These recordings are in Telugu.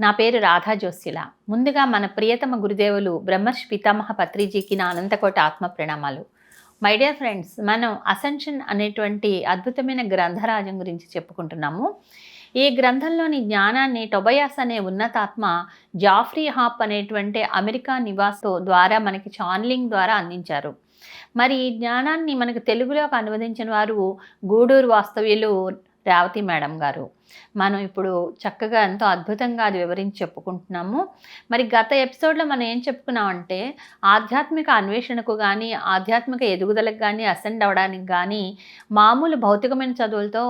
నా పేరు రాధా జోస్యుల ముందుగా మన ప్రియతమ గురుదేవులు బ్రహ్మర్షి పితామహ పత్రిజీకి నా అనంతకోట ఆత్మ ప్రణామాలు. మై డియర్ ఫ్రెండ్స్ మనం అసెన్షన్ అనేటువంటి అద్భుతమైన గ్రంథరాజం గురించి చెప్పుకుంటున్నాము. ఈ గ్రంథంలోని జ్ఞానాన్ని టొబయాస్ అనే ఉన్నతాత్మ జాఫ్రీ హాప్ అనేటువంటి అమెరికా నివాసో ద్వారా మనకి చాన్లింగ్ ద్వారా అందించారు. మరి ఈ జ్ఞానాన్ని మనకు తెలుగులోకి అనువదించిన వారు గూడూరు వాస్తవ్యులు రేవతి మేడం గారు. మనం ఇప్పుడు చక్కగా ఎంతో అద్భుతంగా అది వివరించి చెప్పుకుంటున్నాము. మరి గత ఎపిసోడ్లో మనం ఏం చెప్పుకున్నామంటే ఆధ్యాత్మిక అన్వేషణకు కానీ ఆధ్యాత్మిక ఎదుగుదలకు కానీ అసెండ్ అవ్వడానికి కానీ మామూలు భౌతికమైన చదువులతో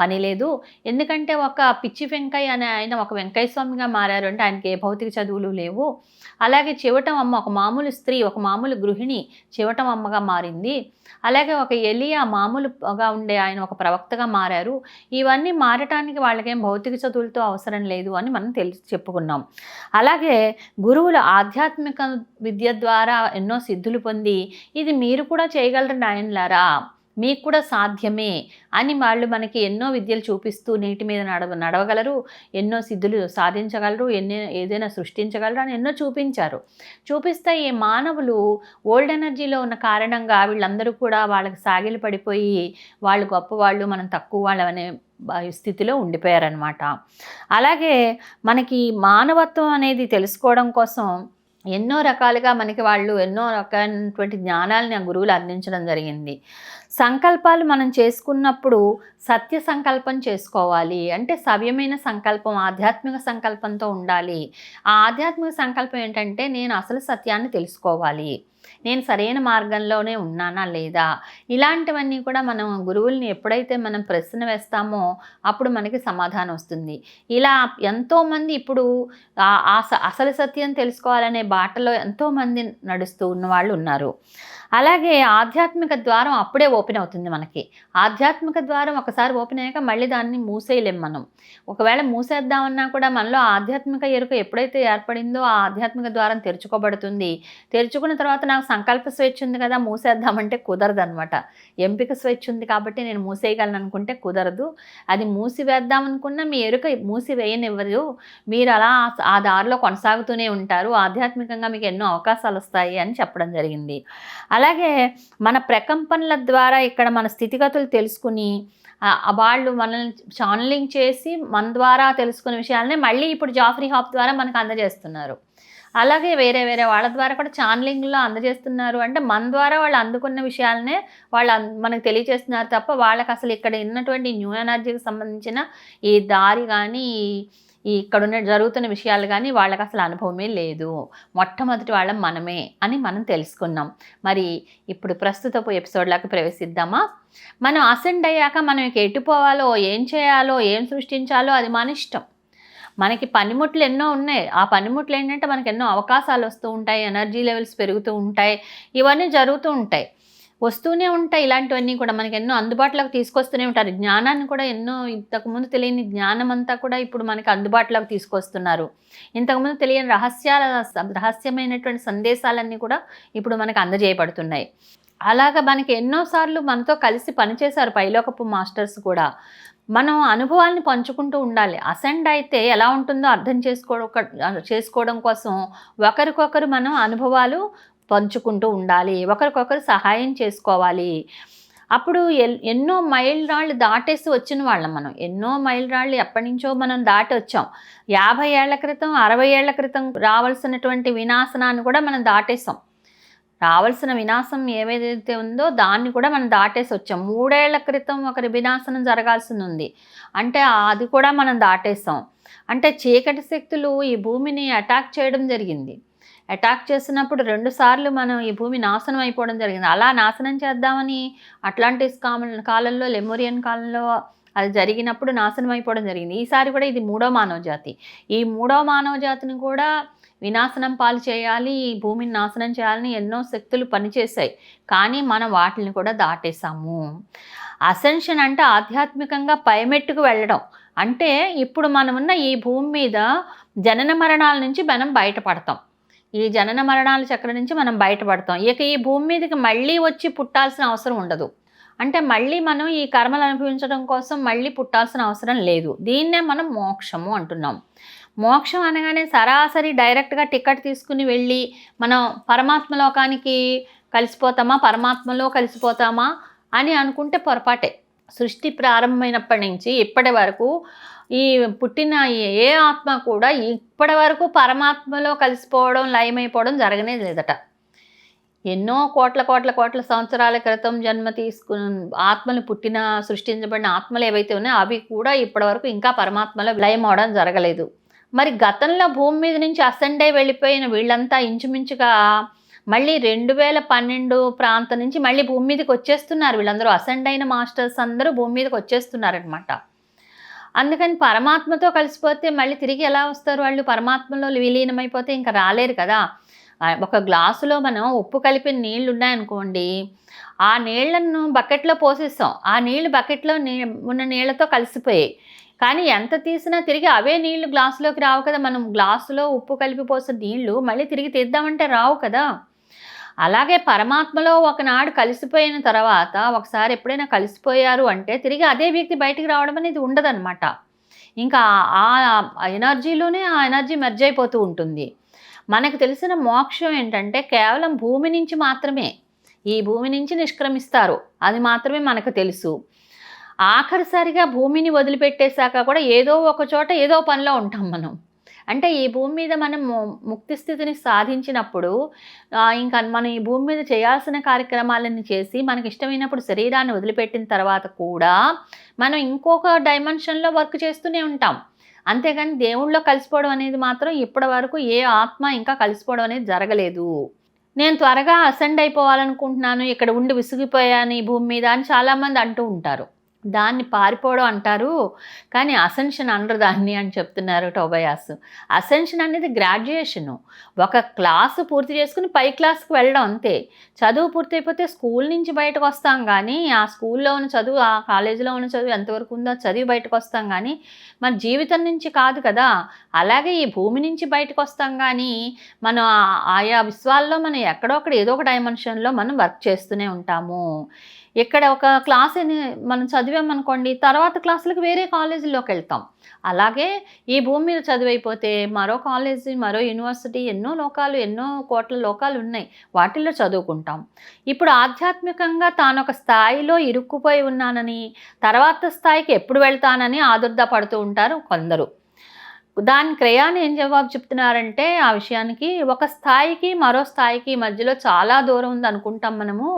పని లేదు. ఎందుకంటే ఒక పిచ్చి వెంకయ్య అనే ఆయన ఒక వెంకయ్య స్వామిగా మారారు అంటే ఆయనకి ఏ భౌతిక చదువులు లేవు. అలాగే చివటం అమ్మ ఒక మామూలు స్త్రీ ఒక మామూలు గృహిణి చివటం అమ్మగా మారింది. అలాగే ఒక ఎలియా మామూలుగా ఉండే ఆయన ఒక ప్రవక్తగా మారారు. ఇవన్నీ మారటానికి వాళ్ళకేం భౌతిక చదువులతో అవసరం లేదు అని మనం తెలిసి చెప్పుకున్నాం. అలాగే గురువులు ఆధ్యాత్మిక విద్య ద్వారా ఎన్నో సిద్ధులు పొంది ఇది మీరు కూడా చేయగలరు నాయనలారా మీకు కూడా సాధ్యమే అని వాళ్ళు మనకి ఎన్నో విద్యలు చూపిస్తూ నీటి మీద నడవ నడవగలరు ఎన్నో సిద్ధులు సాధించగలరు ఎన్నో ఏదైనా సృష్టించగలరు అని ఎన్నో చూపించారు. చూపిస్తే ఈ మానవులు ఓల్డ్ ఎనర్జీలో ఉన్న కారణంగా వీళ్ళందరూ కూడా వాళ్ళకి సాగిలు పడిపోయి వాళ్ళు గొప్పవాళ్ళు మనం తక్కువ వాళ్ళు అనే స్థితిలో ఉండిపోయారనమాట అలాగే మనకి మానవత్వం అనేది తెలుసుకోవడం కోసం ఎన్నో రకాలుగా మనకి వాళ్ళు ఎన్నో రకమైనటువంటి జ్ఞానాలని ఆ గురువులు అందించడం జరిగింది. సంకల్పాలు మనం చేసుకున్నప్పుడు సత్య సంకల్పం చేసుకోవాలి. అంటే సవ్యమైన సంకల్పం ఆధ్యాత్మిక సంకల్పంతో ఉండాలి. ఆ ఆధ్యాత్మిక సంకల్పం ఏంటంటే నేను అసలు సత్యాన్ని తెలుసుకోవాలి. నేను సరైన మార్గంలోనే ఉన్నానా లేదా? ఇలాంటివన్నీ కూడా మనం గురువుల్ని ఎప్పుడైతే మనం ప్రశ్న వేస్తామో అప్పుడు మనకి సమాధానం వస్తుంది. ఇలా ఎంతోమంది ఇప్పుడు అసలు సత్యం తెలుసుకోవాలనే బాటలో ఎంతోమంది నడుస్తూ ఉన్న వాళ్ళు ఉన్నారు. అలాగే ఆధ్యాత్మిక ద్వారం అప్పుడే ఓపెన్ అవుతుంది మనకి. ఆధ్యాత్మిక ద్వారం ఒకసారి ఓపెన్ అయ్యాక మళ్ళీ దాన్ని మూసేయలేం మనం. ఒకవేళ మూసేద్దామన్నా కూడా మనలో ఆధ్యాత్మిక ఎరుక ఎప్పుడైతే ఏర్పడిందో ఆ ఆధ్యాత్మిక ద్వారం తెరుచుకోబడుతుంది. తెరుచుకున్న తర్వాత నాకు సంకల్ప స్వేచ్ఛ ఉంది కదా మూసేద్దామంటే కుదరదు అనమాట ఎంపిక స్వేచ్ఛ ఉంది కాబట్టి నేను మూసేయగలను అనుకుంటే కుదరదు. అది మూసివేద్దాం అనుకున్న మీ ఎరుక మూసివేయనివ్వదు. మీరు అలా ఆ దారిలో కొనసాగుతూనే ఉంటారు. ఆధ్యాత్మికంగా మీకు ఎన్నో అవకాశాలు వస్తాయి అని చెప్పడం జరిగింది. అలాగే మన ప్రకంపనల ద్వారా ఇక్కడ మన స్థితిగతులు తెలుసుకుని వాళ్ళు మనల్ని ఛానలింగ్ చేసి మన ద్వారా తెలుసుకునే విషయాలనే మళ్ళీ ఇప్పుడు జాఫ్రీ హాప్ ద్వారా మనకు అందజేస్తున్నారు. అలాగే వేరే వేరే వాళ్ళ ద్వారా కూడా ఛానలింగ్లో అందజేస్తున్నారు. అంటే మన ద్వారా వాళ్ళు అందుకున్న విషయాలనే వాళ్ళు మనకు తెలియజేస్తున్నారు తప్ప వాళ్ళకి అసలు ఇక్కడ ఉన్నటువంటి న్యూ ఎనర్జీకి సంబంధించిన ఈ దారి కానీ ఈ ఇక్కడ ఉన్న జరుగుతున్న విషయాలు కానీ వాళ్ళకి అసలు అనుభవమే లేదు. మొట్టమొదటి వాళ్ళం మనమే అని మనం తెలుసుకున్నాం. మరి ఇప్పుడు ప్రస్తుతపు ఎపిసోడ్లోకి ప్రవేశిద్దామా? మనం అసెండ్ అయ్యాక మనం ఎటు పోవాలో ఏం చేయాలో ఏం సృష్టించాలో అది మన ఇష్టం. మనకి పనిముట్లు ఎన్నో ఉన్నాయి. ఆ పనిముట్లు ఏంటంటే మనకి ఎన్నో అవకాశాలు వస్తూ ఉంటాయి ఎనర్జీ లెవెల్స్ పెరుగుతూ ఉంటాయి ఇవన్నీ జరుగుతూ ఉంటాయి. వస్తూనే ఉంటాయి ఇలాంటివన్నీ కూడా. మనకి ఎన్నో అందుబాటులోకి తీసుకొస్తూనే ఉంటారు. జ్ఞానాన్ని కూడా ఎన్నో ఇంతకుముందు తెలియని జ్ఞానం అంతా కూడా ఇప్పుడు మనకి అందుబాటులోకి తీసుకొస్తున్నారు. ఇంతకుముందు తెలియని రహస్యాల రహస్యమైనటువంటి సందేశాలన్నీ కూడా ఇప్పుడు మనకు అందజేయబడుతున్నాయి. అలాగా మనకి ఎన్నోసార్లు మనతో కలిసి పనిచేశారు పైలోకపు మాస్టర్స్ కూడా. మనం అనుభవాల్ని పంచుకుంటూ ఉండాలి. అసెండ్ అయితే ఎలా ఉంటుందో అర్థం చేసుకో చేసుకోవడం కోసం ఒకరికొకరు మనం అనుభవాలు పంచుకుంటూ ఉండాలి. ఒకరికొకరు సహాయం చేసుకోవాలి. అప్పుడు ఎల్- ఎన్నో మైల్ రాళ్ళు దాటేసి వచ్చిన వాళ్ళం మనం. ఎన్నో మైల్ రాళ్ళు ఎప్పటి నుంచో మనం దాటి వచ్చాం. యాభై ఏళ్ళ క్రితం అరవై ఏళ్ళ క్రితం రావాల్సినటువంటి వినాశనాన్ని కూడా మనం దాటేసాం రావాల్సిన వినాశం ఏవేదైతే ఉందో దాన్ని కూడా మనం దాటేసి వచ్చాం. మూడేళ్ళ క్రితం ఒకరి వినాశనం జరగాల్సి ఉంది. అంటే అది కూడా మనం దాటేసాం అంటే చీకటి శక్తులు ఈ భూమిని అటాక్ చేయడం జరిగింది. అటాక్ చేసినప్పుడు రెండు సార్లు మనం ఈ భూమి నాశనం అయిపోవడం జరిగింది. అలా నాశనం చేద్దామని అట్లాంటిస్ కామ కాలంలో లెమోరియన్ కాలంలో అది జరిగినప్పుడు నాశనం అయిపోవడం జరిగింది. ఈసారి కూడా ఇది మూడో మానవ జాతి. ఈ మూడో మానవ జాతిని కూడా వినాశనం పాలు చేయాలి ఈ భూమిని నాశనం చేయాలని ఎన్నో శక్తులు పనిచేశాయి. కానీ మనం వాటిని కూడా దాటేసాము అసెన్షన్ అంటే ఆధ్యాత్మికంగా పైమెట్టుకు వెళ్ళడం. అంటే ఇప్పుడు మనమున్న ఈ భూమి మీద జనన మరణాల నుంచి మనం బయటపడతాం. ఈ జనన మరణాల చక్రం నుంచి మనం బయటపడతాం. ఇక ఈ భూమి మీదకి మళ్ళీ వచ్చి పుట్టాల్సిన అవసరం ఉండదు. అంటే మళ్ళీ మనం ఈ కర్మలు అనుభవించడం కోసం మళ్ళీ పుట్టాల్సిన అవసరం లేదు. దీన్నే మనం మోక్షము అంటున్నాం. మోక్షం అనగానే సరాసరి డైరెక్ట్గా టికెట్ తీసుకుని వెళ్ళి మనం పరమాత్మ లోకానికి కలిసిపోతామా? పరమాత్మలో కలిసిపోతామా? అని అనుకుంటే పొరపాటే. సృష్టి ప్రారంభమైనప్పటి నుంచి ఇప్పటి వరకు ఈ పుట్టిన ఏ ఆత్మ కూడా ఇప్పటి వరకు పరమాత్మలో కలిసిపోవడం లయమైపోవడం జరగనే లేదట. ఎన్నో కోట్ల కోట్ల కోట్ల సంవత్సరాల క్రితం జన్మ తీసుకున్న ఆత్మలు పుట్టిన సృష్టించబడిన ఆత్మలు ఏవైతే ఉన్నాయో అవి కూడా ఇప్పటివరకు ఇంకా పరమాత్మలో లయం అవడం జరగలేదు. మరి గతంలో భూమి మీద నుంచి అసెండ్ అయి వెళ్ళిపోయిన వీళ్ళంతా ఇంచుమించుగా మళ్ళీ రెండు వేల పన్నెండు ప్రాంతం నుంచి మళ్ళీ భూమి మీదకి వచ్చేస్తున్నారు. వీళ్ళందరూ అసెండ్ అయిన మాస్టర్స్ అందరూ భూమి మీదకి వచ్చేస్తున్నారనమాట అందుకని పరమాత్మతో కలిసిపోతే మళ్ళీ తిరిగి ఎలా వస్తారు వాళ్ళు? పరమాత్మలో విలీనమైపోతే ఇంకా రాలేరు కదా. ఒక గ్లాసులో మనం ఉప్పు కలిపిన నీళ్ళు ఉన్నాయనుకోండి ఆ నీళ్ళను బకెట్లో పోసేస్తాం. ఆ నీళ్ళు బకెట్లో నీ ఉన్న నీళ్ళతో కలిసిపోయాయి. కానీ ఎంత తీసినా తిరిగి అవే నీళ్ళు గ్లాసులోకి రావు కదా. మనం గ్లాసులో ఉప్పు కలిపి పోసిన నీళ్ళు మళ్ళీ తిరిగి తీద్దామంటే రావు కదా. అలాగే పరమాత్మలో ఒకనాడు కలిసిపోయిన తర్వాత ఒకసారి ఎప్పుడైనా కలిసిపోయారు అంటే తిరిగి అదే వ్యక్తి బయటికి రావడం అనేది ఉండదన్నమాట. ఇంకా ఆ ఎనర్జీలోనే ఆ ఎనర్జీ మెర్జ్ అయిపోతూ ఉంటుంది. మనకు తెలిసిన మోక్షం ఏంటంటే కేవలం భూమి నుంచి మాత్రమే. ఈ భూమి నుంచి నిష్క్రమిస్తారు. అది మాత్రమే మనకు తెలుసు. ఆఖరిసారిగా భూమిని వదిలిపెట్టేశాక కూడా ఏదో ఒక చోట ఏదో పనిలో ఉంటాం మనం. అంటే ఈ భూమి మీద మనం ము- ముక్తి స్థితిని సాధించినప్పుడు ఇంకా మనం ఈ భూమి మీద చేయాల్సిన కార్యక్రమాలని చేసి మనకి ఇష్టమైనప్పుడు శరీరాన్ని వదిలిపెట్టిన తర్వాత కూడా మనం ఇంకొక డైమెన్షన్లో వర్క్ చేస్తూనే ఉంటాం. అంతేగాని దేవుళ్ళు కలిసిపోవడం అనేది మాత్రం ఇప్పటి వరకు ఏ ఆత్మ ఇంకా కలిసిపోవడం అనేది జరగలేదు. నేను త్వరగా అసెండ్ అయిపోవాలనుకుంటున్నాను ఇక్కడ ఉండి విసిగిపోయాను ఈ భూమి మీద అని చాలామంది అంటూ ఉంటారు. దాన్ని పారిపోవడం అంటారు. కానీ అసెన్షన్ అనరు దాన్ని అని చెప్తున్నారు టోబయాస్. అసెన్షన్ అనేది గ్రాడ్యుయేషను. ఒక క్లాసు పూర్తి చేసుకుని పై క్లాస్కి వెళ్ళడం అంతే. చదువు పూర్తయిపోతే స్కూల్ నుంచి బయటకు వస్తాం కానీ ఆ స్కూల్లో ఉన్న చదువు ఆ కాలేజీలో ఉన్న చదువు ఎంతవరకు ఉందో చదివి బయటకు వస్తాం కానీ మన జీవితం నుంచి కాదు కదా. అలాగే ఈ భూమి నుంచి బయటకు వస్తాం కానీ మనం ఆయా విశ్వాల్లో మనం ఎక్కడో అక్కడ ఏదో ఒక డైమెన్షన్లో మనం వర్క్ చేస్తూనే ఉంటాము. ఇక్కడ ఒక క్లాస్ మనం చదివామనుకోండి తర్వాత క్లాసులకు వేరే కాలేజీలోకి వెళ్తాం. అలాగే ఈ భూమి మీద చదివైపోతే మరో కాలేజీ మరో యూనివర్సిటీ ఎన్నో లోకాలు ఎన్నో కోట్ల లోకాలు ఉన్నాయి. వాటిల్లో చదువుకుంటాం. ఇప్పుడు ఆధ్యాత్మికంగా తాను ఒక స్థాయిలో ఇరుక్కుపోయి ఉన్నానని తర్వాత స్థాయికి ఎప్పుడు వెళ్తానని ఆదుర్ద పడుతూ ఉంటారు కొందరు. దాని క్రయాన్ని ఏం జవాబు చెప్తున్నారంటే ఆ విషయానికి ఒక స్థాయికి మరో స్థాయికి మధ్యలో చాలా దూరం ఉంది అనుకుంటాం మనము.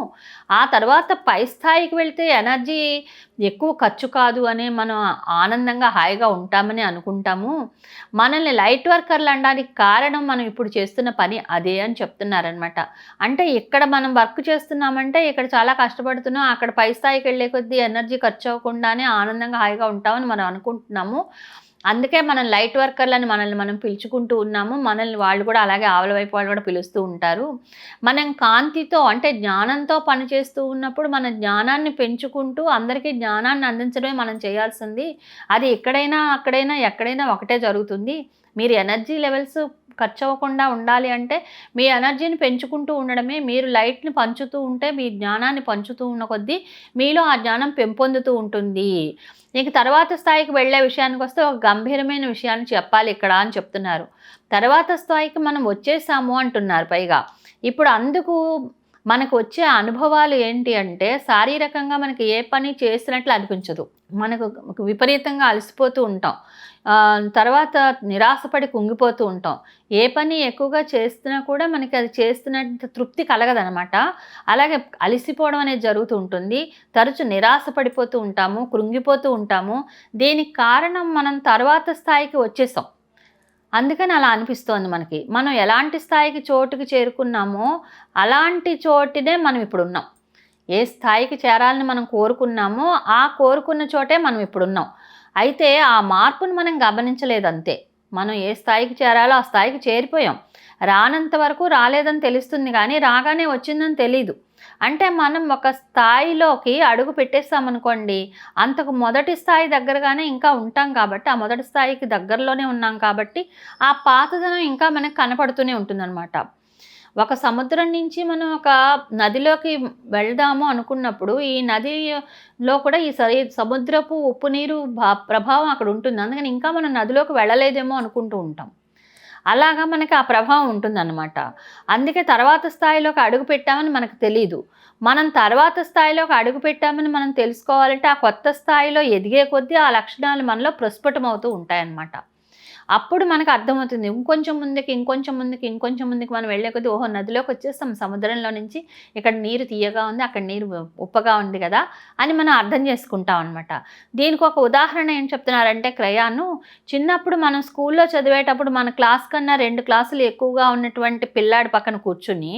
ఆ తర్వాత పై స్థాయికి వెళ్తే ఎనర్జీ ఎక్కువ ఖర్చు కాదు అని మనం ఆనందంగా హాయిగా ఉంటామని అనుకుంటాము. మనల్ని లైట్ వర్కర్లు అనడానికి కారణం మనం ఇప్పుడు చేస్తున్న పని అదే అని చెప్తున్నారనమాట అంటే ఇక్కడ మనం వర్క్ చేస్తున్నామంటే ఇక్కడ చాలా కష్టపడుతున్నాం అక్కడ పై స్థాయికి వెళ్ళే కొద్దీ ఎనర్జీ ఖర్చు అవ్వకుండానే ఆనందంగా హాయిగా ఉంటామని మనం అనుకుంటున్నాము. అందుకే మనం లైట్ వర్కర్లని మనల్ని మనం పిలుచుకుంటూ ఉన్నాము. మనల్ని వాళ్ళు కూడా అలాగే ఆవుల వైపు వాళ్ళు కూడా పిలుస్తూ ఉంటారు. మనం కాంతితో అంటే జ్ఞానంతో పనిచేస్తూ ఉన్నప్పుడు మన జ్ఞానాన్ని పెంచుకుంటూ అందరికీ జ్ఞానాన్ని అందించడమే మనం చేయాల్సింది. అది ఎక్కడైనా అక్కడైనా ఎక్కడైనా ఒకటే జరుగుతుంది. మీరు ఎనర్జీ లెవెల్స్ ఖర్చు అవ్వకుండా ఉండాలి అంటే మీ ఎనర్జీని పెంచుకుంటూ ఉండడమే మీరు లైట్ని పంచుతూ ఉంటే మీ జ్ఞానాన్ని పంచుతూ ఉన్న కొద్దీ మీలో ఆ జ్ఞానం పెంపొందుతూ ఉంటుంది. నీకు తర్వాత స్థాయికి వెళ్ళే విషయానికి వస్తే ఒక గంభీరమైన విషయాన్ని చెప్పాలి ఇక్కడ అని చెప్తున్నారు. తర్వాత స్థాయికి మనం వచ్చేసాము అంటున్నారు పైగా. ఇప్పుడు అందుకు మనకు వచ్చే అనుభవాలు ఏంటి అంటే శారీరకంగా మనకి ఏ పని చేసినట్లు అనిపించదు. మనకు విపరీతంగా అలసిపోతూ ఉంటాం. తర్వాత నిరాశపడి కుంగిపోతూ ఉంటాం. ఏ పని ఎక్కువగా చేస్తున్నా కూడా మనకి అది చేస్తున్నట్టు తృప్తి కలగదనమాట. అలాగే అలసిపోవడం అనేది జరుగుతూ ఉంటుంది. తరచు నిరాశపడిపోతూ ఉంటాము కృంగిపోతూ ఉంటాము. దీనికి కారణం మనం తర్వాత స్థాయికి వచ్చేసాం. అందుకని అలా అనిపిస్తోంది మనకి. మనం ఎలాంటి స్థాయికి చోటుకి చేరుకున్నామో అలాంటి చోటునే మనం ఇప్పుడు ఉన్నాం. ఏ స్థాయికి చేరాలని మనం కోరుకున్నామో ఆ కోరుకున్న చోటే మనం ఇప్పుడు ఉన్నాం. అయితే ఆ మార్పును మనం గమనించలేదు అంతే మనం ఏ స్థాయికి చేరాలో ఆ స్థాయికి చేరిపోయాం. రానంత వరకు రాలేదని తెలుస్తుంది కానీ రాగానే వచ్చిందని తెలీదు. అంటే మనం ఒక స్థాయిలోకి అడుగు పెట్టేస్తామనుకోండి అంతకు మొదటి స్థాయి దగ్గరగానే ఇంకా ఉంటాం కాబట్టి ఆ మొదటి స్థాయికి దగ్గరలోనే ఉన్నాం కాబట్టి ఆ పాతదనం ఇంకా మనకు కనపడుతూనే ఉంటుందన్నమాట. ఒక సముద్రం నుంచి మనం ఒక నదిలోకి వెళ్దాము అనుకున్నప్పుడు ఈ నదిలో కూడా ఈ సరి సముద్రపు ఉప్పు నీరు భా- ప్రభావం అక్కడ ఉంటుంది. అందుకని ఇంకా మనం నదిలోకి వెళ్ళలేదేమో అనుకుంటూ ఉంటాం. అలాగా మనకి ఆ ప్రభావం ఉంటుందన్నమాట. అందుకే తర్వాత స్థాయిలోకి అడుగు పెట్టామని మనకు తెలియదు మనం తర్వాత స్థాయిలోకి అడుగు పెట్టామని మనం తెలుసుకోవాలంటే ఆ కొత్త స్థాయిలో ఎదిగే కొద్దీ ఆ లక్షణాలు మనలో ప్రస్ఫుటమవుతూ ఉంటాయన్నమాట. అప్పుడు మనకు అర్థమవుతుంది. ఇంకొంచెం ముందుకి ఇంకొంచెం ముందుకి ఇంకొంచెం ముందుకి మనం వెళ్ళే కొద్దీ ఓహో నదిలోకి వచ్చేస్తాం. సముద్రంలో నుంచి ఇక్కడ నీరు తీయగా ఉంది అక్కడ నీరు ఉప్పగా ఉంది కదా అని మనం అర్థం చేసుకుంటాం అనమాట దీనికి ఒక ఉదాహరణ ఏం చెప్తున్నారంటే క్రయాను. చిన్నప్పుడు మనం స్కూల్లో చదివేటప్పుడు మన క్లాస్ కన్నా రెండు క్లాసులు ఎక్కువగా ఉన్నటువంటి పిల్లాడి పక్కన కూర్చుని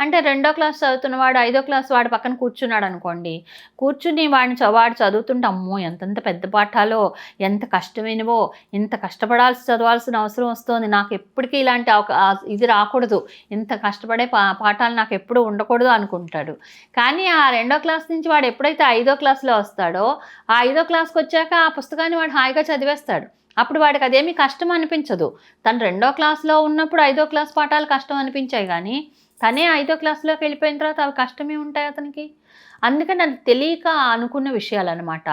అంటే రెండో క్లాస్ చదువుతున్నవాడు ఐదో క్లాస్ వాడు పక్కన కూర్చున్నాడు అనుకోండి. కూర్చుని వాడిని చ- వాడు చదువుతుంటే అమ్మో ఎంతెంత పెద్ద పాఠాలో ఎంత కష్టమైనవో ఇంత కష్టపడాల్సి చదవాల్సిన అవసరం వస్తుంది. నాకు ఎప్పటికీ ఇలాంటి అవకా- ఇది రాకూడదు. ఇంత కష్టపడే పా పాఠాలు నాకు ఎప్పుడు ఉండకూడదు అనుకుంటాడు. కానీ ఆ రెండో క్లాస్ నుంచి వాడు ఎప్పుడైతే ఐదో క్లాస్లో వస్తాడో ఆ ఐదో క్లాస్కి వచ్చాక ఆ పుస్తకాన్ని వాడు హాయిగా చదివేస్తాడు. అప్పుడు వాడికి అదేమీ కష్టం అనిపించదు. తను రెండో క్లాస్లో ఉన్నప్పుడు ఐదో క్లాస్ పాఠాలు కష్టం అనిపించాయి కానీ తనే ఐదో క్లాస్లోకి వెళ్ళిపోయిన తర్వాత అవి కష్టమే ఉంటాయి అతనికి. అందుకని అది తెలియక అనుకున్న విషయాలు అనమాట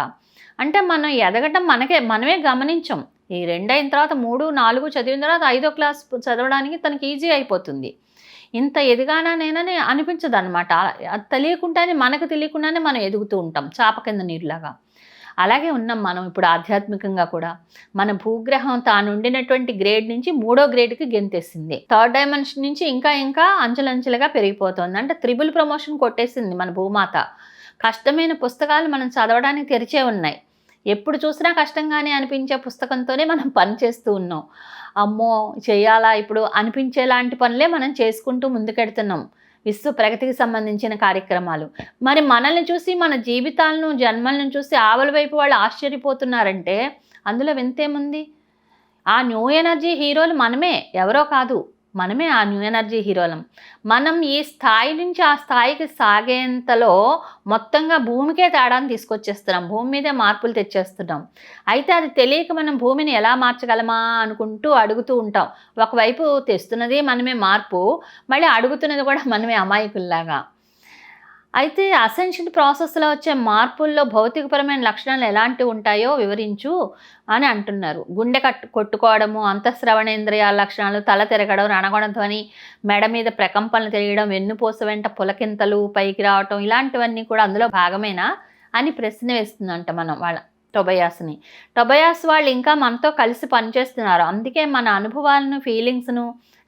అంటే మనం ఎదగటం మనకే మనమే గమనించం. ఈ రెండు అయిన తర్వాత మూడు నాలుగు చదివిన తర్వాత ఐదో క్లాస్ చదవడానికి తనకి ఈజీ అయిపోతుంది. ఇంత ఎదిగానా నేనని అనిపించదు అనమాట అది తెలియకుండానే మనకు తెలియకుండానే మనం ఎదుగుతూ ఉంటాం చాప కింద నీరులాగా. అలాగే ఉన్నాం మనం ఇప్పుడు ఆధ్యాత్మికంగా కూడా. మన భూగ్రహం తాను ఉండినటువంటి గ్రేడ్ నుంచి మూడో గ్రేడ్కి గెంతేసింది. థర్డ్ డైమెన్షన్ నుంచి ఇంకా ఇంకా అంచెలంచెలుగా పెరిగిపోతుంది. అంటే త్రిబుల్ ప్రమోషన్ కొట్టేసింది మన భూమాత. కష్టమైన పుస్తకాలు మనం చదవడానికి తెరిచే ఉన్నాయి. ఎప్పుడు చూసినా కష్టంగానే అనిపించే పుస్తకంతోనే మనం పనిచేస్తూ ఉన్నాం. అమ్మో చేయాలా ఇప్పుడు? అనిపించేలాంటి పనులే మనం చేసుకుంటూ ముందుకెడుతున్నాం. విశ్వ ప్రగతికి సంబంధించిన కార్యక్రమాలు. మరి మనల్ని చూసి మన జీవితాలను జన్మలను చూసి ఆవల వైపు వాళ్ళు ఆశ్చర్యపోతున్నారంటే అందులో వింతేముంది ఆ న్యూ ఎనర్జీ హీరోలు మనమే ఎవరో కాదు. మనమే ఆ న్యూ ఎనర్జీ హీరోలం. మనం ఈ స్థాయి నుంచి ఆ స్థాయికి సాగేంతలో మొత్తంగా భూమికే తేడాన్ని తీసుకొచ్చేస్తున్నాం. భూమి మీదే మార్పులు తెచ్చేస్తున్నాం. అయితే అది తెలియక మనం భూమిని ఎలా మార్చగలమా అనుకుంటూ అడుగుతూ ఉంటాం. ఒకవైపు తెస్తున్నది మనమే మార్పు మళ్ళీ అడుగుతున్నది కూడా మనమే అమాయకుల్లాగా. అయితే అసెన్షియల్ ప్రాసెస్లో వచ్చే మార్పుల్లో భౌతికపరమైన లక్షణాలు ఎలాంటివి ఉంటాయో వివరించు అని అంటున్నారు. గుండె కట్టు కొట్టుకోవడము అంతఃశ్రవణేంద్రియాల లక్షణాలు తల తిరగడం రణగొణ ధ్వని మెడ మీద ప్రకంపనలు తెలియడం వెన్నుపూస వెంట పులకింతలు పైకి రావటం ఇలాంటివన్నీ కూడా అందులో భాగమేనా అని ప్రశ్న వేస్తుందంట మనం వాళ్ళ టొబయాస్ని. టొబయాస్ వాళ్ళు ఇంకా మనతో కలిసి పనిచేస్తున్నారు. అందుకే మన అనుభవాలను ఫీలింగ్స్ను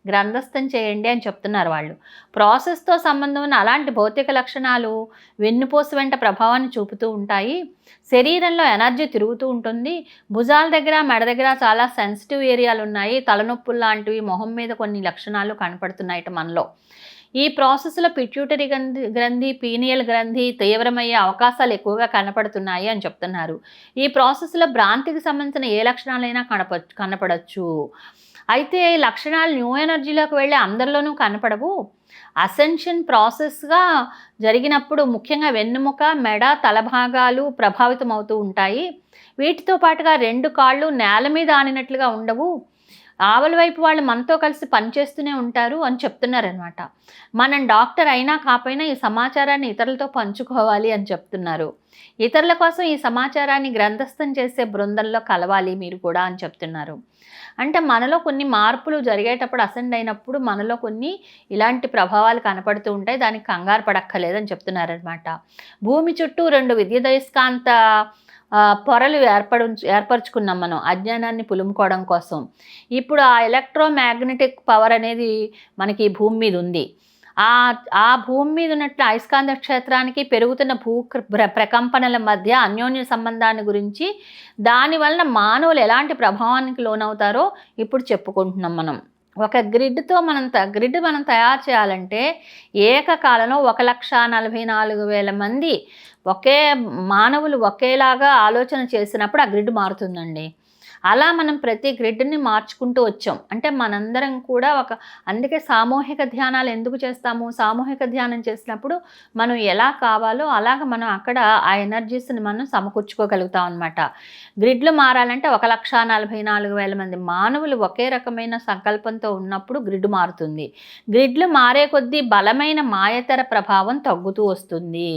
గ్రంథస్థం చేయండి అని చెప్తున్నారు వాళ్ళు. ప్రాసెస్తో సంబంధం ఉన్న అలాంటి భౌతిక లక్షణాలు వెన్నుపోసు వెంట ప్రభావాన్ని చూపుతూ ఉంటాయి. శరీరంలో ఎనర్జీ తిరుగుతూ ఉంటుంది. భుజాల దగ్గర మెడ దగ్గర చాలా సెన్సిటివ్ ఏరియాలు ఉన్నాయి. తలనొప్పులు లాంటివి మొహం మీద కొన్ని లక్షణాలు కనపడుతున్నాయి మనలో. ఈ ప్రాసెస్లో పిట్యూటరీ గ్రంథి గ్రంథి పీనియల్ గ్రంథి తీవ్రమయ్యే అవకాశాలు ఎక్కువగా కనపడుతున్నాయి అని చెప్తున్నారు. ఈ ప్రాసెస్లో భ్రాంతికి సంబంధించిన ఏ లక్షణాలైనా కనప కనపడచ్చు. అయితే ఈ లక్షణాలు న్యూ ఎనర్జీలోకి వెళ్ళి అందరిలోనూ కనపడవు. అసెన్షన్ ప్రాసెస్గా జరిగినప్పుడు ముఖ్యంగా వెన్నుముక మెడ తల భాగాలు ప్రభావితం అవుతూ ఉంటాయి. వీటితో పాటుగా రెండు కాళ్ళు నేల మీద ఆనినట్లుగా ఉండవు. ఆవల వైపు వాళ్ళు మనతో కలిసి పనిచేస్తూనే ఉంటారు అని చెప్తున్నారనమాట మనం డాక్టర్ అయినా కాకపోయినా ఈ సమాచారాన్ని ఇతరులతో పంచుకోవాలి అని చెప్తున్నారు. ఇతరుల కోసం ఈ సమాచారాన్ని గ్రంథస్థం చేసే బృందంలో కలవాలి మీరు కూడా అని చెప్తున్నారు. అంటే మనలో కొన్ని మార్పులు జరిగేటప్పుడు అసెండ్ అయినప్పుడు మనలో కొన్ని ఇలాంటి ప్రభావాలు కనపడుతూ ఉంటాయి. దానికి కంగారు పడక్కర్లేదని చెప్తున్నారనమాట భూమి చుట్టూ రెండు విద్యుదయస్కాంత పొరలు ఏర్పడు ఏర్పరచుకున్నాం మనం అజ్ఞానాన్ని పులుముకోవడం కోసం. ఇప్పుడు ఆ ఎలక్ట్రోమాగ్నెటిక్ పవర్ అనేది మనకి భూమి మీద ఉంది. ఆ ఆ భూమి మీద ఉన్నట్లు అయస్కాంత క్షేత్రానికి పెరుగుతున్న భూ ప్రకంపనల మధ్య అన్యోన్య సంబంధాన్ని గురించి దానివల్ల మానవులు ఎలాంటి ప్రభావానికి లోనవుతారో ఇప్పుడు చెప్పుకుంటున్నాం మనం. ఒక గ్రిడ్తో మనం గ్రిడ్ మనం తయారు చేయాలంటే ఏకకాలంలో ఒక లక్ష నలభై నాలుగు వేల మంది ఒకే మానవులు ఒకేలాగా ఆలోచన చేసినప్పుడు ఆ గ్రిడ్ మారుతుందండి. అలా మనం ప్రతి గ్రిడ్ని మార్చుకుంటూ వచ్చాం. అంటే మనందరం కూడా ఒక అందుకే సామూహిక ధ్యానాలు ఎందుకు చేస్తాము? సామూహిక ధ్యానం చేసినప్పుడు మనం ఎలా కావాలో అలాగ మనం అక్కడ ఆ ఎనర్జీస్ని మనం సమకూర్చుకోగలుగుతాం అనమాట గ్రిడ్లు మారాలంటే ఒక లక్ష నలభై నాలుగు వేల మంది మానవులు ఒకే రకమైన సంకల్పంతో ఉన్నప్పుడు గ్రిడ్ మారుతుంది. గ్రిడ్లు మారే కొద్దీ బలమైన మాయతర ప్రభావం తగ్గుతూ వస్తుంది.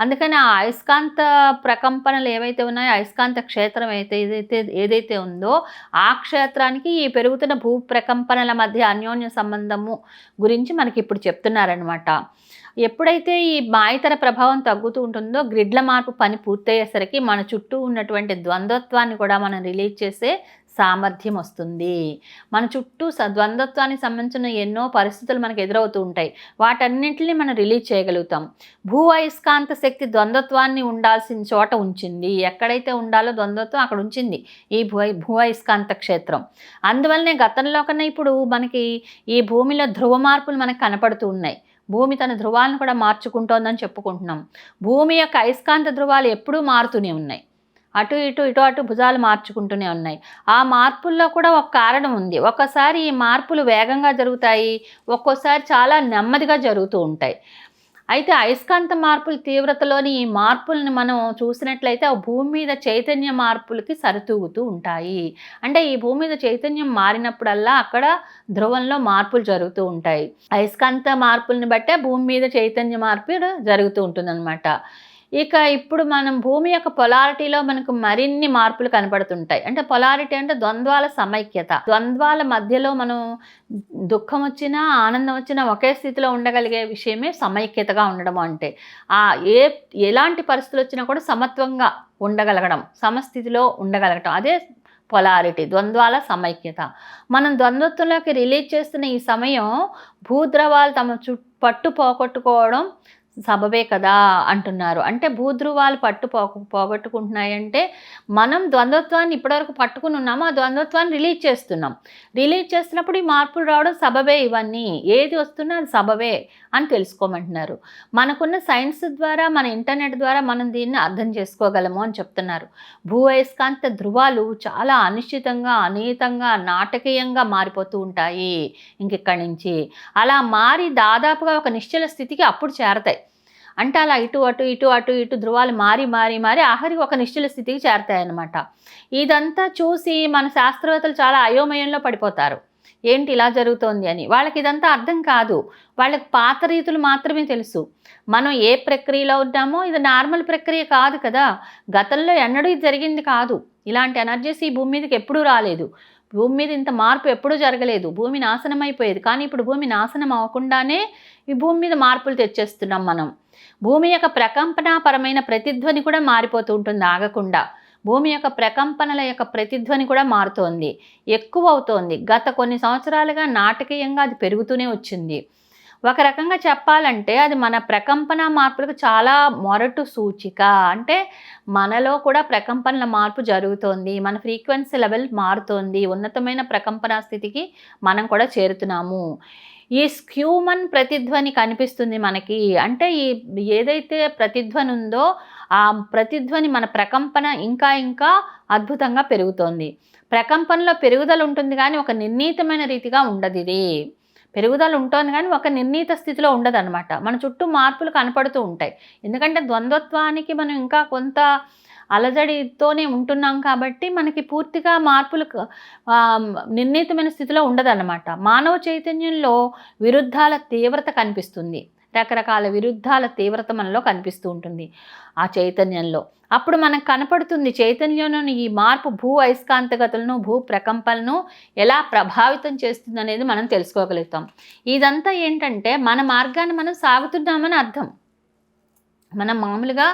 అందుకని ఆ అయస్కాంత ప్రకంపనలు ఏవైతే ఉన్నాయో అయస్కాంత క్షేత్రం అయితే ఏదైతే ఏదైతే ఉందో ఆ క్షేత్రానికి ఈ పెరుగుతున్న భూ ప్రకంపనల మధ్య అన్యోన్య సంబంధము గురించి మనకి ఇప్పుడు చెప్తున్నారనమాట ఎప్పుడైతే ఈ మాయతర ప్రభావం తగ్గుతూ ఉంటుందో గ్రిడ్ల మార్పు పని పూర్తయ్యేసరికి మన చుట్టూ ఉన్నటువంటి ద్వంద్వత్వాన్ని కూడా మనం రిలీజ్ చేసే సామర్థ్యం వస్తుంది. మన చుట్టూ స ద్వంద్వత్వానికి సంబంధించిన ఎన్నో పరిస్థితులు మనకు ఎదురవుతూ ఉంటాయి. వాటన్నింటినీ మనం రిలీజ్ చేయగలుగుతాం. భూ అయస్కాంత శక్తి ద్వంద్వత్వాన్ని ఉండాల్సిన చోట ఉంచింది. ఎక్కడైతే ఉండాలో ద్వంద్వత్వం అక్కడ ఉంచింది. ఈ భూ భూ అయస్కాంత క్షేత్రం. అందువల్లనే గతంలో కన్నా ఇప్పుడు మనకి ఈ భూమిలో ధ్రువ మార్పులు మనకు కనపడుతూ ఉన్నాయి. భూమి తన ధ్రువాలను కూడా మార్చుకుంటోందని చెప్పుకుంటున్నాం. భూమి యొక్క అయస్కాంత ధ్రువాలు ఎప్పుడూ మారుతూనే ఉన్నాయి. అటు ఇటు ఇటు అటు భుజాలు మార్చుకుంటూనే ఉన్నాయి. ఆ మార్పుల్లో కూడా ఒక కారణం ఉంది. ఒక్కసారి ఈ మార్పులు వేగంగా జరుగుతాయి. ఒక్కోసారి చాలా నెమ్మదిగా జరుగుతూ ఉంటాయి. అయితే అయస్కాంత మార్పుల తీవ్రతలోని ఈ మార్పుల్ని మనం చూసినట్లయితే ఆ భూమి మీద చైతన్య మార్పులకి సరితూగుతూ ఉంటాయి. అంటే ఈ భూమి మీద చైతన్యం మారినప్పుడల్లా అక్కడ ధ్రువంలో మార్పులు జరుగుతూ ఉంటాయి. అయస్కాంత మార్పుల్ని బట్టే భూమి మీద చైతన్య మార్పు జరుగుతూ ఉంటుందన్నమాట. ఇక ఇప్పుడు మనం భూమి యొక్క పొలారిటీలో మనకు మరిన్ని మార్పులు కనపడుతుంటాయి. అంటే పొలారిటీ అంటే ద్వంద్వాల సమైక్యత. ద్వంద్వాల మధ్యలో మనం దుఃఖం వచ్చినా ఆనందం వచ్చినా ఒకే స్థితిలో ఉండగలిగే విషయమే సమైక్యతగా ఉండడం అంటే. ఆ ఏ ఎలాంటి పరిస్థితులు వచ్చినా కూడా సమత్వంగా ఉండగలగడం సమస్థితిలో ఉండగలగడం అదే పొలారిటీ ద్వంద్వాల సమైక్యత. మనం ద్వంద్వత్వంలోకి రిలీజ్ చేస్తున్న ఈ సమయం భూద్రవాలు తమ చు పట్టు పోగొట్టుకోవడం సబబే కదా అంటున్నారు. అంటే భూధ్రువాలు పట్టు పోగొట్టుకుంటున్నాయంటే మనం ద్వంద్వత్వాన్ని ఇప్పటివరకు పట్టుకుని ఉన్నామో ఆ ద్వంద్వత్వాన్ని రిలీజ్ చేస్తున్నాం. రిలీజ్ చేస్తున్నప్పుడు ఈ మార్పులు రావడం సబబే ఇవన్నీ. ఏది వస్తున్నా అది సబబే అని తెలుసుకోమంటున్నారు. మనకున్న సైన్స్ ద్వారా మన ఇంటర్నెట్ ద్వారా మనం దీన్ని అర్థం చేసుకోగలము అని చెప్తున్నారు. భూ అయస్కాంత ధ్రువాలు చాలా అనిశ్చితంగా అనీతంగా నాటకీయంగా మారిపోతూ ఉంటాయి ఇంకెక్కడి నుంచి. అలా మారి దాదాపుగా ఒక నిశ్చల స్థితికి అప్పుడు చేరతాయి. అంటే అలా ఇటు అటు ఇటు అటు ఇటు ధృవాలు మారి మారి మారి ఆఖరికి ఒక నిశ్చల స్థితికి చేరతాయన్నమాట. ఇదంతా చూసి మన శాస్త్రవేత్తలు చాలా అయోమయంలో పడిపోతారు. ఏంటి ఇలా జరుగుతోంది అని. వాళ్ళకి ఇదంతా అర్థం కాదు. వాళ్ళకి పాత రీతులు మాత్రమే తెలుసు. మనం ఏ ప్రక్రియలో ఉన్నామో ఇది నార్మల్ ప్రక్రియ కాదు కదా. గతంలో ఎన్నడూ ఇది జరిగింది కాదు. ఇలాంటి ఎనర్జీస్ ఈ భూమి మీదకి ఎప్పుడూ రాలేదు. భూమి మీద ఇంత మార్పు ఎప్పుడూ జరగలేదు. భూమి నాశనం అయిపోయేది. కానీ ఇప్పుడు భూమి నాశనం అవ్వకుండానే ఈ భూమి మీద మార్పులు తెచ్చేస్తున్నాం మనం. భూమి యొక్క ప్రకంపనాపరమైన ప్రతిధ్వని కూడా మారిపోతూ ఉంటుంది ఆగకుండా. భూమి యొక్క ప్రకంపనల యొక్క ప్రతిధ్వని కూడా మారుతోంది. ఎక్కువ అవుతోంది గత కొన్ని సంవత్సరాలుగా నాటకీయంగా అది పెరుగుతూనే వచ్చింది. ఒక రకంగా చెప్పాలంటే అది మన ప్రకంపన మార్పులకు చాలా మొరటు సూచిక. అంటే మనలో కూడా ప్రకంపనల మార్పు జరుగుతోంది. మన ఫ్రీక్వెన్సీ లెవెల్ మారుతోంది. ఉన్నతమైన ప్రకంపన స్థితికి మనం కూడా చేరుతున్నాము. ఈ స్క్యూమన్ ప్రతిధ్వని కనిపిస్తుంది మనకి. అంటే ఈ ఏదైతే ప్రతిధ్వని ఉందో ఆ ప్రతిధ్వని మన ప్రకంపన ఇంకా ఇంకా అద్భుతంగా పెరుగుతోంది. ప్రకంపనలో పెరుగుదల ఉంటుంది కానీ ఒక నిర్ణీతమైన రీతిగా ఉండదు ఇది. పెరుగుదల ఉంటుంది కానీ ఒక నిర్ణీత స్థితిలో ఉండదన్నమాట. మన చుట్టూ మార్పులు కనపడుతూ ఉంటాయి. ఎందుకంటే ద్వంద్వత్వానికి మనం ఇంకా కొంత అలజడితోనే ఉంటున్నాం కాబట్టి మనకి పూర్తిగా మార్పులు నిర్ణీతమైన స్థితిలో ఉండదన్నమాట. మానవ చైతన్యంలో విరుద్ధాల తీవ్రత కనిపిస్తుంది. రకరకాల విరుద్ధాల తీవ్రత మనలో కనిపిస్తూ ఉంటుంది ఆ చైతన్యంలో. అప్పుడు మనకు కనపడుతుంది చైతన్యంలోని ఈ మార్పు భూ అయస్కాంతగతులను భూ ప్రకంపలను ఎలా ప్రభావితం చేస్తుంది అనేది మనం తెలుసుకోగలుగుతాం. ఇదంతా ఏంటంటే మన మార్గాన్ని మనం సాగుతున్నామని అర్థం. మనం మామూలుగా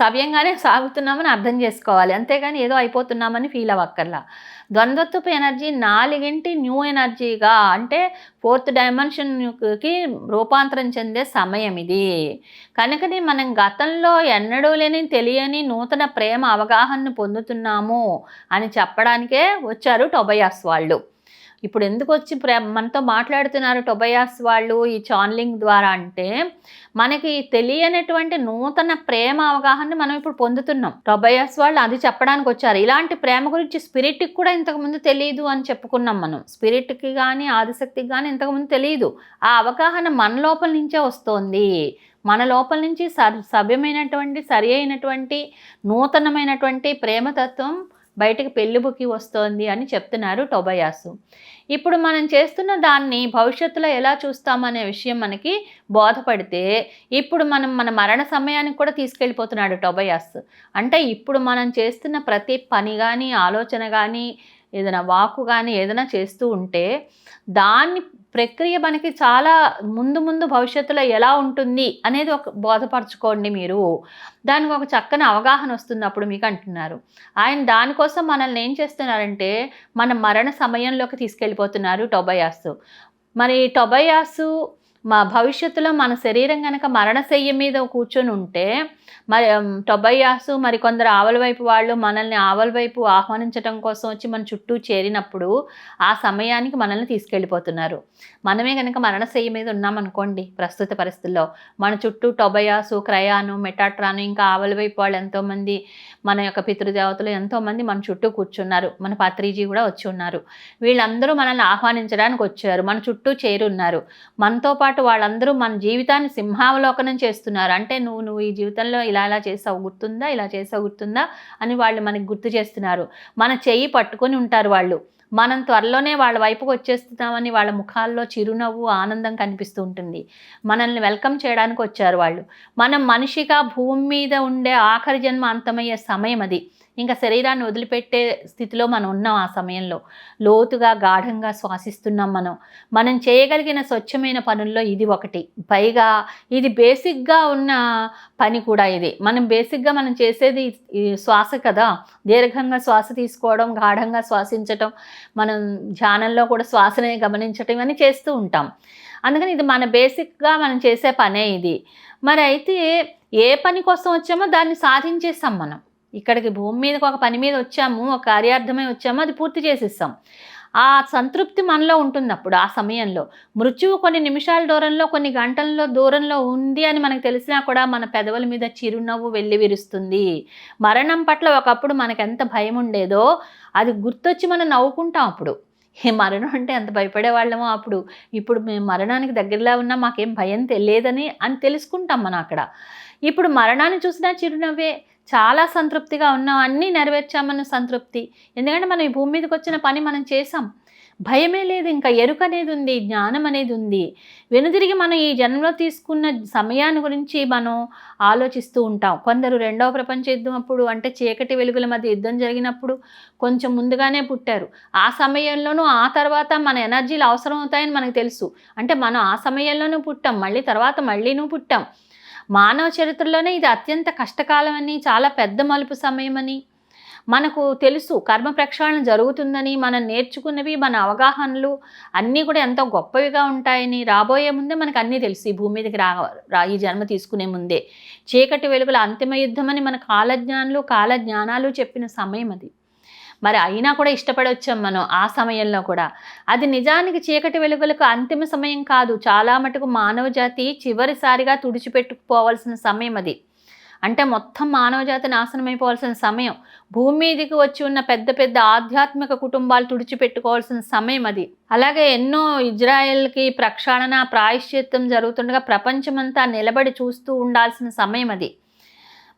సవ్యంగానే సాగుతున్నామని అర్థం చేసుకోవాలి. అంతేగాని ఏదో అయిపోతున్నామని ఫీల్ అవ్వక్కర్లా. ద్వంద్వత్వపు ఎనర్జీ నాలుగింటి న్యూ ఎనర్జీగా అంటే ఫోర్త్ డైమెన్షన్కి రూపాంతరం చెందే సమయం ఇది. కనుకని మనం గతంలో ఎన్నడూ లేని తెలియని నూతన ప్రేమ అవగాహనను పొందుతున్నాము అని చెప్పడానికే వచ్చారు టొబయాస్ వాళ్ళు. ఇప్పుడు ఎందుకు వచ్చి ప్రే మనతో మాట్లాడుతున్నారు టొబయాస్ వాళ్ళు ఈ చాన్లింగ్ ద్వారా అంటే మనకి తెలియనటువంటి నూతన ప్రేమ అవగాహన మనం ఇప్పుడు పొందుతున్నాం. టొబయాస్ వాళ్ళు అది చెప్పడానికి వచ్చారు. ఇలాంటి ప్రేమ గురించి స్పిరిట్కి కూడా ఇంతకుముందు తెలియదు అని చెప్పుకున్నాం మనం. స్పిరిట్కి కానీ ఆదిశక్తికి కానీ ఇంతకుముందు తెలియదు ఆ అవగాహన మన లోపల నుంచే వస్తోంది. మన లోపల నుంచి సభ్యమైనటువంటి సరి అయినటువంటి నూతనమైనటువంటి ప్రేమతత్వం బయటకు పెళ్ళిబుకి వస్తోంది అని చెప్తున్నారు టొబయాసు. ఇప్పుడు మనం చేస్తున్న దాన్ని భవిష్యత్తులో ఎలా చూస్తామనే విషయం మనకి బోధపడితే ఇప్పుడు మనం మన మరణ సమయానికి కూడా తీసుకెళ్ళిపోతున్నాడు టొబయాస్. అంటే ఇప్పుడు మనం చేస్తున్న ప్రతి పని కానీ ఆలోచన కానీ ఏదైనా వాకు కానీ ఏదైనా చేస్తూ ఉంటే దాన్ని ప్రక్రియ మనకి చాలా ముందు ముందు భవిష్యత్తులో ఎలా ఉంటుంది అనేది ఒక బోధపరచుకోండి మీరు. దానికి ఒక చక్కని అవగాహన వస్తున్నప్పుడు మీకు అంటున్నారు. ఆయన దానికోసం మనల్ని ఏం చేస్తున్నారంటే మన మరణ సమయంలోకి తీసుకెళ్ళిపోతున్నారు టొబయాసు. మరి టొబయాసు మా భవిష్యత్తులో మన శరీరం కనుక మరణశయ్య మీద కూర్చొని ఉంటే మరి ఉమ్, టొబయాసు మరి కొందరు ఆవల వైపు వాళ్ళు మనల్ని ఆవల వైపు ఆహ్వానించడం కోసం వచ్చి మన చుట్టూ చేరినప్పుడు ఆ సమయానికి మనల్ని తీసుకెళ్ళిపోతున్నారు. మనమే కనుక మరణశయ్య మీద ఉన్నామనుకోండి ప్రస్తుత పరిస్థితుల్లో. మన చుట్టూ టొబయాసు క్రయాను మెటాట్రాను ఇంకా ఆవల వైపు వాళ్ళు ఎంతోమంది మన యొక్క పితృదేవతలు ఎంతోమంది మన చుట్టూ కూర్చున్నారు. మన పత్రిజీ కూడా వచ్చి ఉన్నారు. వీళ్ళందరూ మనల్ని ఆహ్వానించడానికి వచ్చారు. మన చుట్టూ చేరున్నారు. మనతో పాటు వాళ్ళందరూ మన జీవితాన్ని సింహావలోకనం చేస్తున్నారు. అంటే నువ్వు నువ్వు ఈ జీవితంలో ఇలా ఇలా చేసావు గుర్తుందా? ఇలా చేసావు గుర్తుందా? అని వాళ్ళు మనకి గుర్తు చేస్తున్నారు. మన చెయ్యి పట్టుకొని ఉంటారు వాళ్ళు. మనం త్వరలోనే వాళ్ళ వైపుకు వచ్చేస్తున్నామని వాళ్ళ ముఖాల్లో చిరునవ్వు ఆనందం కనిపిస్తూ ఉంటుంది. మనల్ని వెల్కమ్ చేయడానికి వచ్చారు వాళ్ళు. మనం మనిషిగా భూమి మీద ఉండే ఆఖరి జన్మ అంతమయ్యే సమయం అది. ఇంకా శరీరాన్ని వదిలిపెట్టే స్థితిలో మనం ఉన్నాం ఆ సమయంలో. లోతుగా గాఢంగా శ్వాసిస్తున్నాం మనం. మనం చేయగలిగిన స్వచ్ఛమైన పనుల్లో ఇది ఒకటి. పైగా ఇది బేసిక్గా ఉన్న పని కూడా ఇది. మనం బేసిక్గా మనం చేసేది శ్వాస కదా. దీర్ఘంగా శ్వాస తీసుకోవడం గాఢంగా శ్వాసించటం మనం ధ్యానంలో కూడా శ్వాసనే గమనించటం అని చేస్తూ ఉంటాం. అందుకని ఇది మన బేసిక్గా మనం చేసే పనే ఇది. మరి అయితే ఏ పని కోసం వచ్చామో దాన్ని సాధించేస్తాం మనం. ఇక్కడికి భూమి మీదకి ఒక పని మీద వచ్చాము ఒక కార్యార్థమై వచ్చాము అది పూర్తి చేసిస్తాం. ఆ సంతృప్తి మనలో ఉంటుంది అప్పుడు ఆ సమయంలో మృత్యువు కొన్ని నిమిషాల దూరంలో కొన్ని గంటల్లో దూరంలో ఉంది అని మనకు తెలిసినా కూడా మన పెదవుల మీద చిరునవ్వు వెళ్ళి విరుస్తుంది. మరణం పట్ల ఒకప్పుడు మనకు ఎంత భయం ఉండేదో అది గుర్తొచ్చి మనం నవ్వుకుంటాం అప్పుడు. ఏ మరణం అంటే ఎంత భయపడేవాళ్ళమో అప్పుడు. ఇప్పుడు మేము మరణానికి దగ్గరలో ఉన్నా మాకేం భయం తెలియదని అని తెలుసుకుంటాం మనం అక్కడ. ఇప్పుడు మరణాన్ని చూసినా చిరునవ్వే చాలా సంతృప్తిగా ఉన్నాం. అన్నీ నెరవేర్చామన్న సంతృప్తి. ఎందుకంటే మనం ఈ భూమి మీదకి వచ్చిన పని మనం చేసాం భయమే లేదు. ఇంకా ఎరుక అనేది ఉంది జ్ఞానం అనేది ఉంది. వెనుదిరిగి మనం ఈ జన్మలో తీసుకున్న సమయాన్ని గురించి మనం ఆలోచిస్తూ ఉంటాం. కొందరు రెండవ ప్రపంచ యుద్ధం అప్పుడు అంటే చీకటి వెలుగుల మధ్య యుద్ధం జరిగినప్పుడు కొంచెం ముందుగానే పుట్టారు. ఆ సమయంలోనూ ఆ తర్వాత మన ఎనర్జీలు అవసరం అవుతాయని మనకు తెలుసు. అంటే మనం ఆ సమయంలోనూ పుట్టాం. మళ్ళీ తర్వాత మళ్ళీనూ పుట్టాం. మానవ చరిత్రలోనే ఇది అత్యంత కష్టకాలం అని చాలా పెద్ద మలుపు సమయమని మనకు తెలుసు కర్మ ప్రక్షాళన జరుగుతుందని మనం నేర్చుకున్నవి మన అవగాహనలు అన్నీ కూడా ఎంతో గొప్పవిగా ఉంటాయని రాబోయే ముందే మనకు అన్నీ తెలుసు. ఈ భూమి మీదకి రా ఈ జన్మ తీసుకునే ముందే. చీకటి వెలుగుల అంతిమ యుద్ధమని మన కాలజ్ఞానులు కాలజ్ఞానాలు చెప్పిన సమయం అది. మరి అయినా కూడా ఇష్టపడొచ్చాం మనం ఆ సమయంలో కూడా. అది నిజానికి చీకటి వెలుగులకు అంతిమ సమయం కాదు. చాలా మటుకు మానవ జాతి చివరిసారిగా తుడిచిపెట్టుకుపోవాల్సిన సమయం అది. అంటే మొత్తం మానవ జాతి అయిపోవాల్సిన సమయం. భూమి మీదకి వచ్చి ఉన్న పెద్ద పెద్ద ఆధ్యాత్మిక కుటుంబాలు తుడిచిపెట్టుకోవాల్సిన సమయం అది. అలాగే ఎన్నో ఇజ్రాయెల్కి ప్రక్షాళన ప్రాయశ్చిత్తం జరుగుతుండగా ప్రపంచమంతా నిలబడి చూస్తూ ఉండాల్సిన సమయం అది.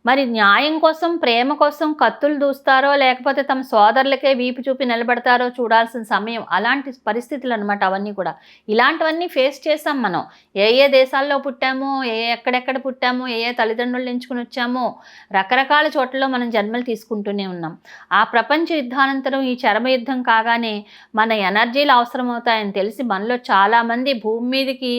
మరి న్యాయం కోసం ప్రేమ కోసం కత్తులు దూస్తారో లేకపోతే తమ సోదరులకే వీపు చూపి నిలబడతారో చూడాల్సిన సమయం అలాంటి పరిస్థితులు అనమాట అవన్నీ కూడా. ఇలాంటివన్నీ ఫేస్ చేసాం మనం. ఏ ఏ దేశాల్లో పుట్టామో ఏ ఎక్కడెక్కడ పుట్టామో ఏ ఏ తల్లిదండ్రులు ఎంచుకుని వచ్చామో రకరకాల చోట్లలో మనం జన్మలు తీసుకుంటూనే ఉన్నాం. ఆ ప్రపంచ యుద్ధానంతరం ఈ చరమ యుద్ధం కాగానే మన ఎనర్జీలు అవసరమవుతాయని తెలిసి మనలో చాలామంది భూమి మీదకి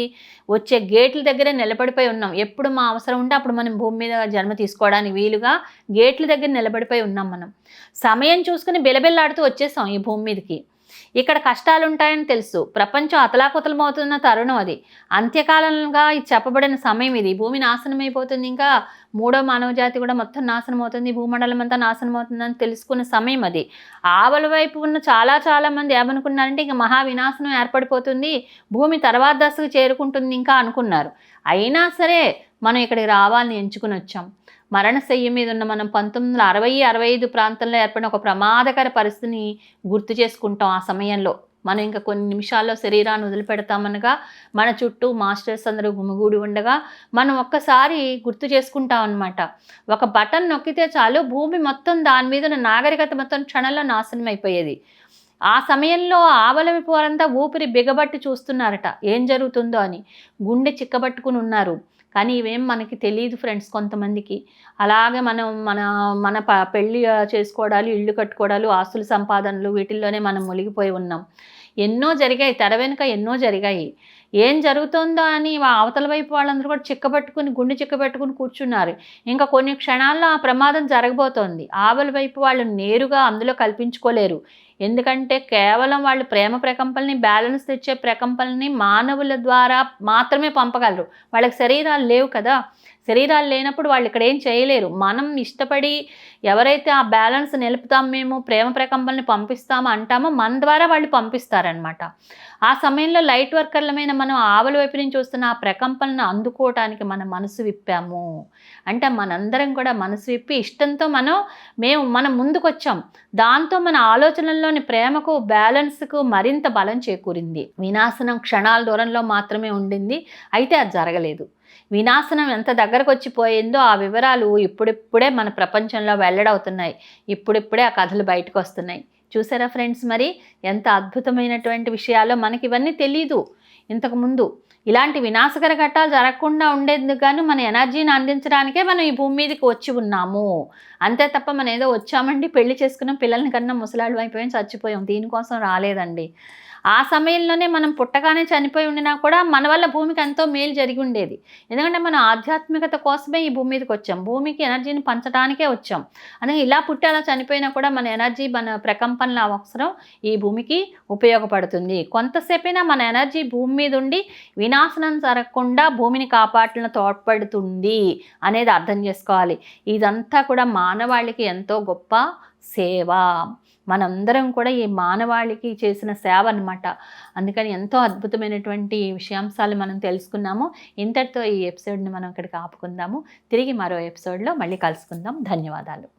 వచ్చే గేట్ల దగ్గరే నిలబడిపోయి ఉన్నాం. ఎప్పుడు మా అవసరం ఉంటే అప్పుడు మనం భూమి మీద జన్మ తీసుకోవడానికి వీలుగా గేట్ల దగ్గర నిలబడిపోయి ఉన్నాం మనం. సమయం చూసుకుని బిలబిల్లాడుతూ వచ్చేసాం ఈ భూమి మీదకి. ఇక్కడ కష్టాలు ఉంటాయని తెలుసు. ప్రపంచం అతలాకుతలమవుతున్న తరుణం అది. అంత్యకాలంగా ఇది చెప్పబడిన సమయం ఇది. భూమి నాశనం అయిపోతుంది ఇంకా. మూడో మానవజాతి కూడా మొత్తం నాశనం అవుతుంది భూమండలం అంతా నాశనం అవుతుందని తెలుసుకున్న సమయం అది. ఆవల వైపు ఉన్న చాలా చాలా మంది ఏమనుకున్నారంటే ఇంకా మహా వినాశనం ఏర్పడిపోతుంది. భూమి తర్వాత దశకు చేరుకుంటుంది ఇంకా అనుకున్నారు. అయినా సరే మనం ఇక్కడికి రావాలని ఎంచుకుని వచ్చాం. మరణశయ్య మీద ఉన్న మనం పంతొమ్మిది వందల అరవై అరవై ఐదు ప్రాంతంలో ఏర్పడిన ఒక ప్రమాదకర పరిస్థితిని గుర్తు చేసుకుంటాం ఆ సమయంలో. మనం ఇంకా కొన్ని నిమిషాల్లో శరీరాన్ని వదిలిపెడతామనగా మన చుట్టూ మాస్టర్స్ అందరూ గుమిగూడి ఉండగా మనం ఒక్కసారి గుర్తు చేసుకుంటాం అనమాట ఒక బటన్ నొక్కితే చాలు భూమి మొత్తం దాని మీద ఉన్న నాగరికత మొత్తం క్షణంలో నాశనం అయిపోయేది. ఆ సమయంలో ఆవలవి పోరంతా ఊపిరి బిగబట్టి చూస్తున్నారట ఏం జరుగుతుందో అని. గుండె చిక్కబట్టుకుని ఉన్నారు. కానీ ఇవేం మనకి తెలియదు ఫ్రెండ్స్ కొంతమందికి. అలాగే మనం మన మన ప పెళ్ళి చేసుకోవడాలు ఇల్లు కట్టుకోవడాలు ఆస్తుల సంపాదనలు వీటిల్లోనే మనం మునిగిపోయి ఉన్నాం. ఎన్నో జరిగాయి తెర వెనుక ఎన్నో జరిగాయి. ఏం జరుగుతుందో అని అవతల వైపు వాళ్ళందరూ కూడా చిక్కబెట్టుకుని గుండె చిక్కబెట్టుకుని కూర్చున్నారు. ఇంకా కొన్ని క్షణాల్లో ఆ ప్రమాదం జరగబోతోంది. ఆవల వైపు వాళ్ళు నేరుగా అందులో కల్పించుకోలేరు. ఎందుకంటే కేవలం వాళ్ళు ప్రేమ ప్రకంపల్ని బ్యాలెన్స్ తెచ్చే ప్రకంపల్ని మానవుల ద్వారా మాత్రమే పంపగలరు. వాళ్ళకి శరీరాలు లేవు కదా. శరీరాలు లేనప్పుడు వాళ్ళు ఇక్కడ ఏం చేయలేరు. మనం ఇష్టపడి ఎవరైతే ఆ బ్యాలెన్స్ నిలుపుతాం మేము ప్రేమ ప్రకంపల్ని పంపిస్తామో అంటామో మన ద్వారా వాళ్ళు పంపిస్తారనమాట ఆ సమయంలో లైట్ వర్కర్లమైన మనం ఆవల వైపు నుంచి వస్తున్న ఆ ప్రకంపనను అందుకోవటానికి మన మనసు విప్పాము. అంటే మనందరం కూడా మనసు విప్పి ఇష్టంతో మనం మేము మనం ముందుకొచ్చాం. దాంతో మన ఆలోచనల్లోని ప్రేమకు బ్యాలెన్స్కు మరింత బలం చేకూరింది. వినాశనం క్షణాల దూరంలో మాత్రమే ఉండింది. అయితే అది జరగలేదు. వినాశనం ఎంత దగ్గరకు వచ్చిపోయిందో ఆ వివరాలు ఇప్పుడిప్పుడే మన ప్రపంచంలో వెల్లడవుతున్నాయి. ఇప్పుడిప్పుడే ఆ కథలు బయటకు వస్తున్నాయి చూసారా ఫ్రెండ్స్ మరి? ఎంత అద్భుతమైనటువంటి విషయాలు మనకి ఇవన్నీ తెలీదు. ఇంతకుముందు ఇలాంటి వినాశకర ఘట్టాలు జరగకుండా ఉండేందుకు గాను మన ఎనర్జీని అందించడానికే మనం ఈ భూమి మీదకి వచ్చి ఉన్నాము. అంతే తప్ప మనం ఏదో వచ్చామండి పెళ్ళి చేసుకున్నాం పిల్లల్ని కన్నా ముసలాళ్ళు అయిపోయాం చచ్చిపోయాం. దీనికోసం రాలేదండి. ఆ సమయంలోనే మనం పుట్టగానే చనిపోయి ఉండినా కూడా మన వల్ల భూమికి ఎంతో మేలు జరిగి ఉండేది. ఎందుకంటే మనం ఆధ్యాత్మికత కోసమే ఈ భూమి మీదకి వచ్చాం. భూమికి ఎనర్జీని పంచడానికే వచ్చాం. అందుకే ఇలా పుట్టి అలా చనిపోయినా కూడా మన ఎనర్జీ మన ప్రకంపనల అవసరం ఈ భూమికి ఉపయోగపడుతుంది. కొంతసేపైనా మన ఎనర్జీ భూమి మీద ఉండి వినాశనం జరగకుండా భూమిని కాపాడటంలో తోడ్పడుతుంది అనేది అర్థం చేసుకోవాలి. ఇదంతా కూడా మానవాళికి ఎంతో గొప్ప సేవ. మనందరం కూడా ఈ మానవాళికి చేసిన సేవ అనమాట అందుకని ఎంతో అద్భుతమైనటువంటి విషయాంశాలు మనం తెలుసుకున్నాము. ఇంతటితో ఈ ఎపిసోడ్ని మనం ఇక్కడికి ఆపుకుందాము. తిరిగి మరో ఎపిసోడ్లో మళ్ళీ కలుసుకుందాం. ధన్యవాదాలు.